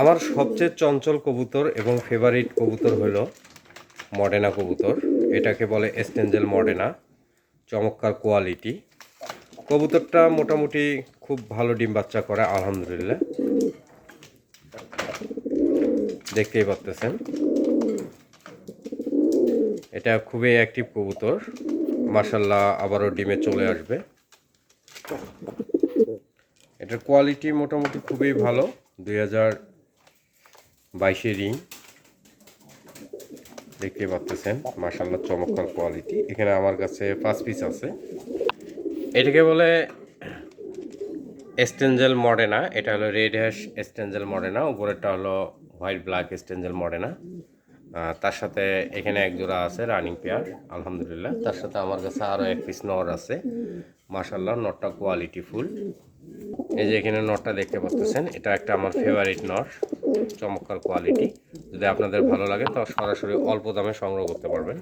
আমার সবচেয়ে চঞ্চল কবুতর এবং ফেভারিট কবুতর হল মডেনা কবুতর। এটাকে বলে এস্টেঞ্জেল মডেনা চমৎকার কোয়ালিটি কবুতরটা মোটামুটি খুব ভালো ডিম বাচ্চা করে, আলহামদুলিল্লাহ। দেখতেই পারতেছেন এটা খুবই অ্যাক্টিভ কবুতর। মার্শাল্লাহ আবারও ডিমে চলে আসবে। এটার কোয়ালিটি মোটামুটি খুবই ভালো। দুই হাজার বাইশে রিং। দেখতে পাচ্ছেন মার্শাল্লাহ চমৎকার কোয়ালিটি এখানে আমার কাছে পাঁচ পিস আছে। এটাকে বলে এস্টেঞ্জেল মডেনা এটা হলো রেড হ্যাশ এস্টেঞ্জেল মডেনা উপরেরটা হলো হোয়াইট ব্ল্যাক এস্টেঞ্জেল মডেনা তার সাথে এখানে এক জোড়া আছে রানিং পেয়ার আলহামদুলিল্লাহ। তার সাথে আমার কাছে আরও এক পিস নর আছে। মার্শাল্লাহ নটটা কোয়ালিটি ফুল এই যে এখানে নটটা দেখতে পাচ্ছেন, এটা একটা আমার ফেভারিট নট, চমৎকার কোয়ালিটি যদি আপনাদের ভালো লাগে তো সরাসরি অল্প দামে সংগ্রহ করতে পারবেন।